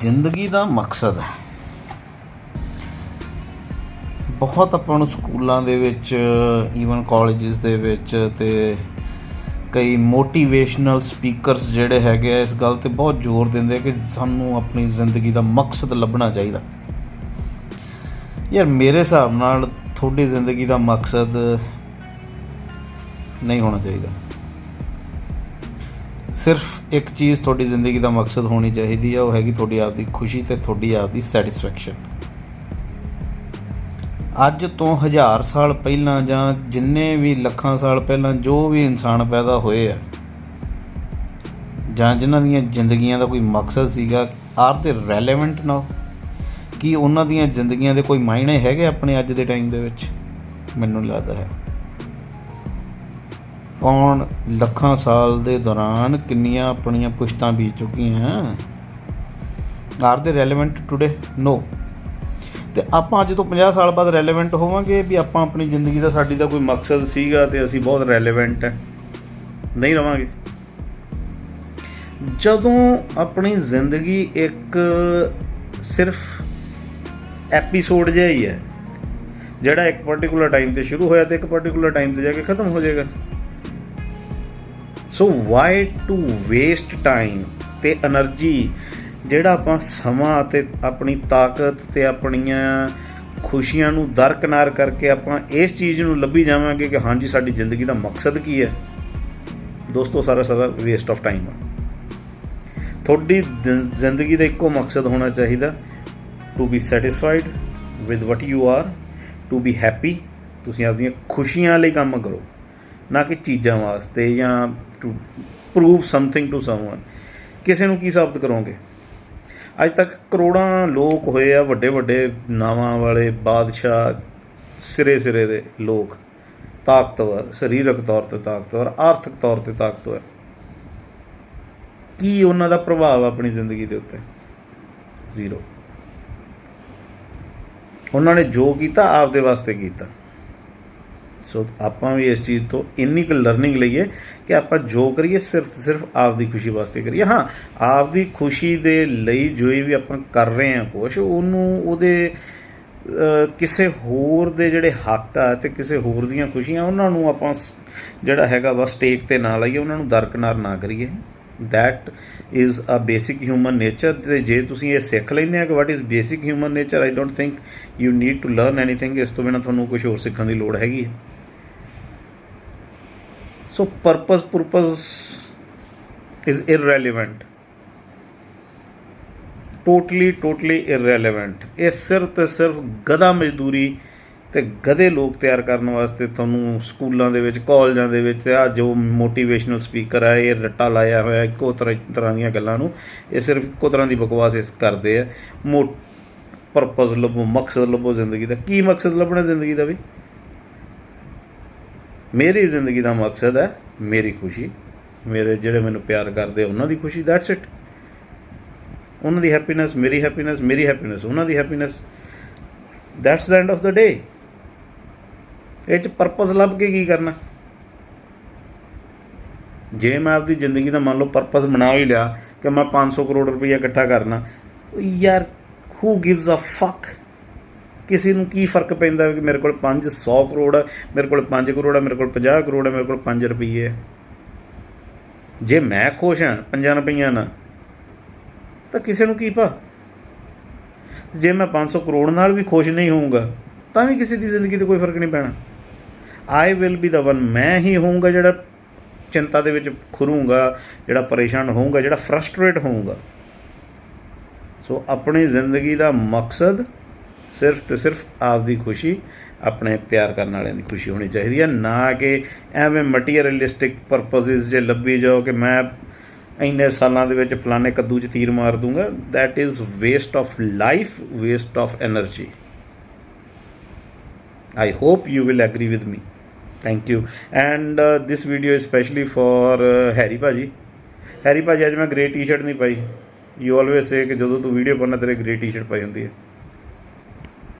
ਜ਼ਿੰਦਗੀ ਦਾ ਮਕਸਦ ਹੈ। ਬਹੁਤ ਆਪਾਂ ਨੂੰ ਸਕੂਲਾਂ ਦੇ ਵਿੱਚ ਈਵਨ ਕਾਲਜਸ ਦੇ ਵਿੱਚ ਤੇ ਕਈ ਮੋਟੀਵੇਸ਼ਨਲ ਸਪੀਕਰਸ ਜਿਹੜੇ ਹੈਗੇ ਆ, ਇਸ ਗੱਲ ਤੇ ਬਹੁਤ ਜ਼ੋਰ ਦਿੰਦੇ ਆ ਕਿ ਸਾਨੂੰ ਆਪਣੀ ਜ਼ਿੰਦਗੀ ਦਾ ਮਕਸਦ ਲੱਭਣਾ ਚਾਹੀਦਾ। ਯਾਰ ਮੇਰੇ ਹਿਸਾਬ ਨਾਲ ਤੁਹਾਡੀ ਜ਼ਿੰਦਗੀ ਦਾ ਮਕਸਦ ਨਹੀਂ ਹੋਣਾ ਚਾਹੀਦਾ। ਸਿਰਫ ਇੱਕ ਚੀਜ਼ ਤੁਹਾਡੀ ਜ਼ਿੰਦਗੀ ਦਾ ਮਕਸਦ ਹੋਣੀ ਚਾਹੀਦੀ ਹੈ ਉਹ ਹੈਗੀ ਤੁਹਾਡੀ ਆਪ ਦੀ ਖੁਸ਼ੀ ਤੇ ਤੁਹਾਡੀ ਆਪ ਦੀ ਸੈਟੀਸਫੈਕਸ਼ਨ ਅੱਜ ਤੋਂ ਹਜ਼ਾਰ ਸਾਲ ਪਹਿਲਾਂ ਜਾਂ ਜਿੰਨੇ ਵੀ ਲੱਖਾਂ ਸਾਲ ਪਹਿਲਾਂ ਜੋ ਵੀ ਇਨਸਾਨ ਪੈਦਾ ਹੋਏ ਆ, ਜਾਂ ਜਿਨ੍ਹਾਂ ਦੀਆਂ ਜ਼ਿੰਦਗੀਆਂ ਦਾ ਕੋਈ ਮਕਸਦ ਸੀਗਾ, ਆਰ ਦੇ ਰੈਲੇਵੈਂਟ ਨਾ ਕੀ ਉਹਨਾਂ ਦੀਆਂ ਜ਼ਿੰਦਗੀਆਂ ਦੇ ਕੋਈ ਮਾਇਨੇ ਹੈਗੇ ਆਪਣੇ ਅੱਜ ਦੇ ਟਾਈਮ ਦੇ ਵਿੱਚ? ਮੈਨੂੰ ਲੱਗਦਾ ਹੈ। ਕੌਣ ਲੱਖਾਂ ਸਾਲ ਦੇ ਦੌਰਾਨ ਕਿੰਨੀਆਂ ਆਪਣੀਆਂ ਪੁਸ਼ਤਾਂ ਬੀਤ ਚੁੱਕੀਆਂ ਆਰ ਦੇ ਰੈਲੇਵੈਂਟ ਟੁਡੇ ਨੋ ਤੇ ਆਪਾਂ ਅੱਜ ਤੋਂ 50 ਸਾਲ ਬਾਅਦ ਰੈਲੇਵੈਂਟ ਹੋਵਾਂਗੇ ਵੀ ਆਪਾਂ ਆਪਣੀ ਜ਼ਿੰਦਗੀ ਦਾ ਸਾਡੀ ਦਾ ਕੋਈ ਮਕਸਦ ਸੀਗਾ ਤੇ ਅਸੀਂ ਬਹੁਤ ਰੈਲੇਵੈਂਟ ਹੈ। ਨਹੀਂ ਰਵਾਂਗੇ। ਜਦੋਂ ਆਪਣੀ ਜ਼ਿੰਦਗੀ ਇੱਕ ਸਿਰਫ ਐਪੀਸੋਡ ਜਿਹਾ ਹੀ ਹੈ, ਜਿਹੜਾ ਇੱਕ ਪਾਰਟਿਕੂਲਰ ਟਾਈਮ ਤੇ ਸ਼ੁਰੂ ਹੋਇਆ ਤੇ ਇੱਕ ਪਾਰਟਿਕੂਲਰ ਟਾਈਮ ਤੇ ਜਾ ਕੇ ਖਤਮ ਹੋ ਜਾਏਗਾ। So why to waste time ਤੇ એનર્ਜੀ ਜਿਹੜਾ ਆਪਾਂ ਸਮਾਂ ਅਤੇ ਆਪਣੀ ਤਾਕਤ ਤੇ ਆਪਣੀਆਂ ਖੁਸ਼ੀਆਂ ਨੂੰ ਦਰਕਨਾਰ ਕਰਕੇ ਆਪਾਂ ਇਸ ਚੀਜ਼ ਨੂੰ ਲੱਭੀ ਜਾਵਾਂਗੇ ਕਿ ਹਾਂਜੀ, ਸਾਡੀ ਜ਼ਿੰਦਗੀ ਦਾ ਮਕਸਦ ਕੀ ਹੈ? ਦੋਸਤੋ, ਸਾਰਾ ਸਾਰਾ ਵੇਸਟ ਆਫ ਟਾਈਮ ਹੈ ਤੁਹਾਡੀ ਜ਼ਿੰਦਗੀ ਦਾ ਇੱਕੋ ਮਕਸਦ ਹੋਣਾ ਚਾਹੀਦਾ to be satisfied with what you are to be happy ਤੁਸੀਂ ਆਪਣੀਆਂ ਖੁਸ਼ੀਆਂ ਲਈ ਕੰਮ ਕਰੋ। ਨਾ ਕਿ ਚੀਜ਼ਾਂ ਵਾਸਤੇ ਜਾਂ to prove something to someone ਕਿਸੇ ਨੂੰ ਕੀ ਸਾਬਤ ਕਰੋਗੇ? ਅੱਜ ਤੱਕ ਕਰੋੜਾਂ ਲੋਕ ਹੋਏ ਆ, ਵੱਡੇ ਵੱਡੇ ਨਾਵਾਂ ਵਾਲੇ ਬਾਦਸ਼ਾਹ, ਸਿਰੇ ਸਿਰੇ ਦੇ ਲੋਕ। ਤਾਕਤਵਰ, ਸਰੀਰਕ ਤੌਰ ਤੇ ਤਾਕਤਵਰ, ਆਰਥਿਕ ਤੌਰ ਤੇ ਤਾਕਤਵਰ। ਕੀ ਉਹਨਾਂ ਦਾ ਪ੍ਰਭਾਵ ਆਪਣੀ ਜ਼ਿੰਦਗੀ ਦੇ ਉੱਤੇ? ਜ਼ੀਰੋ। ਉਹਨਾਂ ਨੇ ਜੋ ਕੀਤਾ, ਆਪਦੇ ਵਾਸਤੇ ਕੀਤਾ। ਸੋ ਆਪਾਂ ਵੀ ਇਸ ਚੀਜ਼ ਤੋਂ ਇੰਨੀ ਕੁ ਲਰਨਿੰਗ ਲਈਏ ਕਿ ਆਪਾਂ ਜੋ ਕਰੀਏ ਸਿਰਫ ਤੇ ਸਿਰਫ ਆਪਦੀ ਖੁਸ਼ੀ ਵਾਸਤੇ ਕਰੀਏ। ਹਾਂ, ਆਪਦੀ ਖੁਸ਼ੀ ਦੇ ਲਈ ਜੋ ਵੀ ਆਪਾਂ ਕਰ ਰਹੇ ਹਾਂ ਕੁਛ, ਉਹਨੂੰ ਉਹਦੇ ਕਿਸੇ ਹੋਰ ਦੇ ਜਿਹੜੇ ਹੱਕ ਆ ਤੇ ਕਿਸੇ ਹੋਰ ਦੀਆਂ ਖੁਸ਼ੀਆਂ, ਉਹਨਾਂ ਨੂੰ ਆਪਾਂ ਜਿਹੜਾ ਹੈਗਾ ਵਾ ਸਟੇਕ ਤੇ ਨਾ ਲਾਈਏ, ਉਹਨਾਂ ਨੂੰ ਦਰਕਨਾਰ ਨਾ ਕਰੀਏ। That is a basic human nature ਤੇ ਜੇ ਤੁਸੀਂ ਇਹ ਸਿੱਖ ਲੈਂਦੇ ਆ ਕਿ what is basic human nature, i don't think you need to learn anything, ਇਸ ਤੋਂ ਬਿਨਾ ਤੁਹਾਨੂੰ ਕੁਝ ਹੋਰ ਸਿੱਖਣ ਦੀ ਲੋੜ ਹੈਗੀ ਹੈ। So purpose purpose is irrelevant. Totally totally irrelevant ਇਹ ਸਿਰਫ ਤੇ ਸਿਰਫ ਗਧਾ ਮਜ਼ਦੂਰੀ ਤੇ ਗਧੇ ਲੋਕ ਤਿਆਰ ਕਰਨ ਵਾਸਤੇ ਤੁਹਾਨੂੰ ਸਕੂਲਾਂ ਦੇ ਵਿੱਚ, ਕਾਲਜਾਂ ਦੇ ਵਿੱਚ ਆ ਜੋ ਮੋਟੀਵੇਸ਼ਨਲ ਸਪੀਕਰ ਆ, ਇਹ ਰੱਟਾ ਲਾਇਆ ਹੋਇਆ, ਇੱਕੋ ਤਰ੍ਹਾਂ ਤਰ੍ਹਾਂ ਦੀਆਂ ਗੱਲਾਂ ਨੂੰ ਇਹ ਸਿਰਫ ਇੱਕੋ ਤਰ੍ਹਾਂ ਦੀ ਬਕਵਾਸ ਇਸ ਕਰਦੇ ਆ। ਮੋ ਪਰਪਸ ਲੱਭੋ, ਮਕਸਦ ਲੱਭੋ ਜ਼ਿੰਦਗੀ ਦਾ। ਕੀ ਮਕਸਦ ਲੱਭਣਾ ਜ਼ਿੰਦਗੀ ਦਾ ਵੀ ਮੇਰੀ ਜ਼ਿੰਦਗੀ ਦਾ ਮਕਸਦ ਹੈ ਮੇਰੀ ਖੁਸ਼ੀ। ਮੇਰੇ ਜਿਹੜੇ ਮੈਨੂੰ ਪਿਆਰ ਕਰਦੇ ਉਹਨਾਂ ਦੀ ਖੁਸ਼ੀ ਦੈਟਸ ਇਟ ਉਹਨਾਂ ਦੀ ਹੈਪੀਨੈਸ ਮੇਰੀ ਹੈਪੀਨੈਸ ਮੇਰੀ ਹੈਪੀਨੈਸ ਉਹਨਾਂ ਦੀ happiness that's the end of the day ਇਹ ਚ ਪਰਪਸ ਲੱਭ ਕੇ ਕੀ ਕਰਨਾ? ਜੇ ਮੈਂ ਆਪਦੀ ਜ਼ਿੰਦਗੀ ਦਾ ਮੰਨ ਲਓ ਪਰਪਸ ਬਣਾ ਹੀ ਲਿਆ ਕਿ ਮੈਂ 500 ਕਰੋੜ ਰੁਪਈਆ ਇਕੱਠਾ ਕਰਨਾ, ਯਾਰ ਹੂ ਗਿਵਸ ਅ ਫੱਕ ਕਿਸੇ ਨੂੰ ਕੀ ਫ਼ਰਕ ਪੈਂਦਾ ਕਿ ਮੇਰੇ ਕੋਲ 500 ਕਰੋੜ ਹੈ ਮੇਰੇ ਕੋਲ 5 ਕਰੋੜ ਹੈ ਮੇਰੇ ਕੋਲ 50 ਕਰੋੜ ਹੈ ਮੇਰੇ ਕੋਲ 5 ਰੁਪਈਏ ਹੈ ਜੇ ਮੈਂ ਖੁਸ਼ ਹਾਂ 5 ਰੁਪਈਆਂ ਨਾਲ, ਤਾਂ ਕਿਸੇ ਨੂੰ ਕੀ ਪਾ ਜੇ ਮੈਂ 500 ਕਰੋੜ ਨਾਲ ਵੀ ਖੁਸ਼ ਨਹੀਂ ਹੋਊਂਗਾ, ਤਾਂ ਵੀ ਕਿਸੇ ਦੀ ਜ਼ਿੰਦਗੀ ਤੇ ਕੋਈ ਫ਼ਰਕ ਨਹੀਂ ਪੈਣਾ। I will be the one ਮੈਂ ਹੀ ਹੋਊਂਗਾ ਜਿਹੜਾ ਚਿੰਤਾ ਦੇ ਵਿੱਚ ਖੁਰੂੰਗਾ, ਜਿਹੜਾ ਪਰੇਸ਼ਾਨ ਹੋਊਂਗਾ, ਜਿਹੜਾ ਫਰਸਟ੍ਰੇਟ ਹੋਊਂਗਾ। ਸੋ ਆਪਣੀ ਜ਼ਿੰਦਗੀ ਦਾ ਮਕਸਦ ਸਿਰਫ ਤੇ ਸਿਰਫ ਆਪ ਦੀ ਖੁਸ਼ੀ ਆਪਣੇ ਪਿਆਰ ਕਰਨ ਵਾਲਿਆਂ ਦੀ ਖੁਸ਼ੀ ਹੋਣੀ ਚਾਹੀਦੀ ਹੈ ਨਾ ਕਿ ਐਵੇਂ ਮਟੀਰੀਅਲਿਸਟਿਕ ਪਰਪਸਿਸ ਜੇ ਲੱਭੀ ਜਾਓ ਕਿ ਮੈਂ ਇੰਨੇ ਸਾਲਾਂ ਦੇ ਵਿੱਚ ਫਲਾਣੇ ਕੱਦੂ 'ਚ ਤੀਰ ਮਾਰ ਦੂੰਗਾ that is waste of life waste of energy. I hope you will agree with me. Thank you. And uh, this video is specially for uh, Harry Bhaji Harry Bhaji ਅੱਜ ਮੈਂ ਗ੍ਰੇ ਟੀ-ਸ਼ਰਟ ਨਹੀਂ ਪਾਈ। You always ਸੇ ਕਿ ਜਦੋਂ ਤੂੰ video ਪਾਉਣਾ ਤੇਰੇ grey T shirt ਪਾਈ ਹੁੰਦੀ ਹੈ।